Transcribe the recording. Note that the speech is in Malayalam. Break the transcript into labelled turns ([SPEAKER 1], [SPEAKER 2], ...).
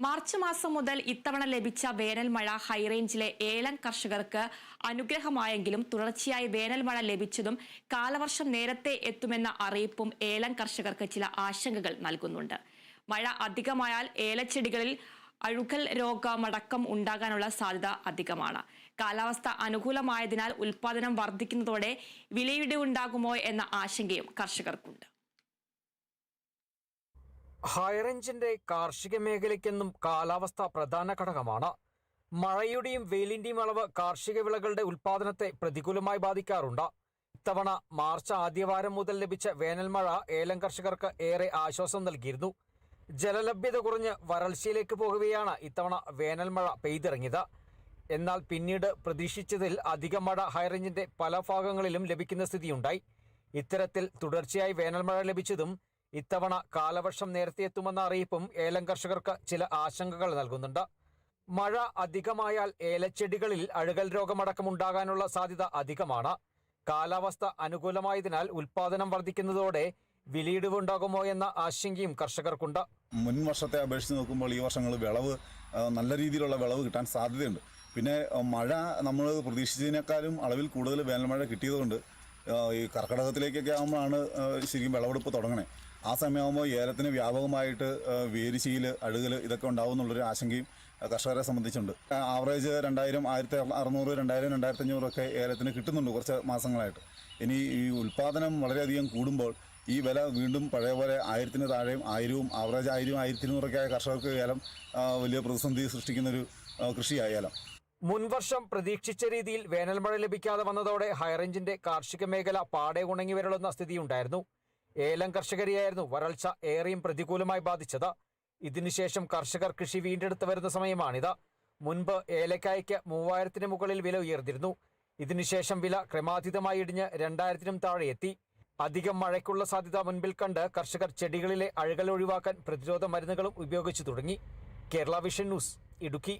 [SPEAKER 1] മാർച്ച് മാസം മുതൽ ഇത്തവണ ലഭിച്ച വേനൽ മഴ ഹൈറേഞ്ചിലെ ഏലം കർഷകർക്ക് അനുഗ്രഹമായെങ്കിലും തുടർച്ചയായി വേനൽ മഴ ലഭിച്ചതും കാലവർഷം നേരത്തെ എത്തുമെന്ന അറിയിപ്പും ഏലം കർഷകർക്ക് ചില ആശങ്കകൾ നൽകുന്നുണ്ട്. മഴ അധികമായാൽ ഏലച്ചെടികളിൽ അഴുകൽ രോഗമടക്കം ഉണ്ടാകാനുള്ള സാധ്യത അധികമാണ്. കാലാവസ്ഥ അനുകൂലമായതിനാൽ ഉൽപാദനം വർദ്ധിക്കുന്നതോടെ വിലയിടിവുണ്ടാകുമോ എന്ന ആശങ്കയും കർഷകർക്കുണ്ട്.
[SPEAKER 2] ഹൈറേഞ്ചിന്റെ കാർഷിക മേഖലയ്ക്കെന്നും കാലാവസ്ഥ പ്രധാന ഘടകമാണ്. മഴയുടെയും വെയിലിന്റെയും അളവ് കാർഷിക വിളകളുടെ ഉൽപാദനത്തെ പ്രതികൂലമായി ബാധിക്കാറുണ്ട്. ഇത്തവണ മാർച്ച് ആദ്യവാരം മുതൽ ലഭിച്ച വേനൽമഴ ഏലം കർഷകർക്ക് ഏറെ ആശ്വാസം നൽകിയിരുന്നു. ജലലഭ്യത കുറഞ്ഞ് വരൾച്ചയിലേക്ക് പോകവെയാണ് ഇത്തവണ വേനൽമഴ പെയ്തിറങ്ങിയത്. എന്നാൽ പിന്നീട് പ്രതീക്ഷിച്ചതിൽ അധിക മഴ ഹൈറേഞ്ചിന്റെ പല ഭാഗങ്ങളിലും ലഭിക്കുന്ന സ്ഥിതിയുണ്ടായി. ഇത്തരത്തിൽ തുടർച്ചയായി വേനൽമഴ ലഭിച്ചതും ഇത്തവണ കാലവർഷം നേരത്തെ എത്തുമെന്ന അറിയിപ്പും ഏലം കർഷകർക്ക് ചില ആശങ്കകൾ നൽകുന്നുണ്ട്. മഴ അധികമായാൽ ഏലച്ചെടികളിൽ അഴുകൽ രോഗമടക്കം ഉണ്ടാകാനുള്ള സാധ്യത അധികമാണ്. കാലാവസ്ഥ അനുകൂലമായതിനാൽ ഉൽപാദനം വർദ്ധിക്കുന്നതോടെ വിലയിടിവ് ഉണ്ടാകുമോ എന്ന ആശങ്കയും കർഷകർക്കുണ്ട്.
[SPEAKER 3] മുൻ വർഷത്തെ അപേക്ഷിച്ച് നോക്കുമ്പോൾ ഈ വർഷങ്ങൾ വിളവ് നല്ല രീതിയിലുള്ള വിളവ് കിട്ടാൻ സാധ്യതയുണ്ട്. പിന്നെ മഴ നമ്മൾ പ്രതീക്ഷിച്ചതിനേക്കാളും അളവിൽ കൂടുതൽ വേനൽമഴ കിട്ടിയതുകൊണ്ട് ഈ കർക്കിടകത്തിലേക്കൊക്കെ ആകുമ്പോഴാണ് ശരിക്കും വിളവെടുപ്പ് തുടങ്ങണേ. ആ സമയമാകുമ്പോൾ ഏലത്തിന് വ്യാപകമായിട്ട് വേരിശീൽ അഴുകൽ ഇതൊക്കെ ഉണ്ടാവും എന്നുള്ളൊരു ആശങ്കയും കർഷകരെ സംബന്ധിച്ചുണ്ട് ആവറേജ് രണ്ടായിരം ആയിരത്തി അറുന്നൂറ് രണ്ടായിരം രണ്ടായിരത്തി അഞ്ഞൂറൊക്കെ ഏലത്തിന് കിട്ടുന്നുണ്ട് കുറച്ച് മാസങ്ങളായിട്ട്. ഇനി ഈ ഉൽപ്പാദനം വളരെയധികം കൂടുമ്പോൾ ഈ വില വീണ്ടും പഴയ പോലെ ആയിരത്തിന് താഴെയും ആയിരവും ആവറേജ് ആയിരം ആയിരത്തി ഇരുന്നൂറൊക്കെ ആയ കർഷകർക്ക് ഏലം വലിയ പ്രതിസന്ധി സൃഷ്ടിക്കുന്നൊരു കൃഷിയായാലും
[SPEAKER 2] മുൻവർഷം പ്രതീക്ഷിച്ച രീതിയിൽ വേനൽമഴ ലഭിക്കാതെ വന്നതോടെ ഹൈറേഞ്ചിന്റെ കാർഷിക മേഖല പാടെ ഉണങ്ങി വരളുന്ന സ്ഥിതിയുണ്ടായിരുന്നു. ഏലം കർഷകരെയായിരുന്നു വരൾച്ച ഏറെയും പ്രതികൂലമായി ബാധിച്ചത്. ഇതിനുശേഷം കർഷകർ കൃഷി വീണ്ടെടുത്തു വരുന്ന സമയമാണിത്. മുൻപ് ഏലക്കായ്ക്ക് മൂവായിരത്തിന് മുകളിൽ വില ഉയർന്നിരുന്നു. ഇതിനുശേഷം വില ക്രമാതീതമായി ഇടിഞ്ഞ് രണ്ടായിരത്തിനും താഴെ എത്തി. അധികം മഴയ്ക്കുള്ള സാധ്യത മുൻപിൽ കണ്ട് കർഷകർ ചെടികളിലെ അഴുകൽ ഒഴിവാക്കാൻ പ്രതിരോധ മരുന്നുകളും ഉപയോഗിച്ചു തുടങ്ങി. Kerala vision news Idukki.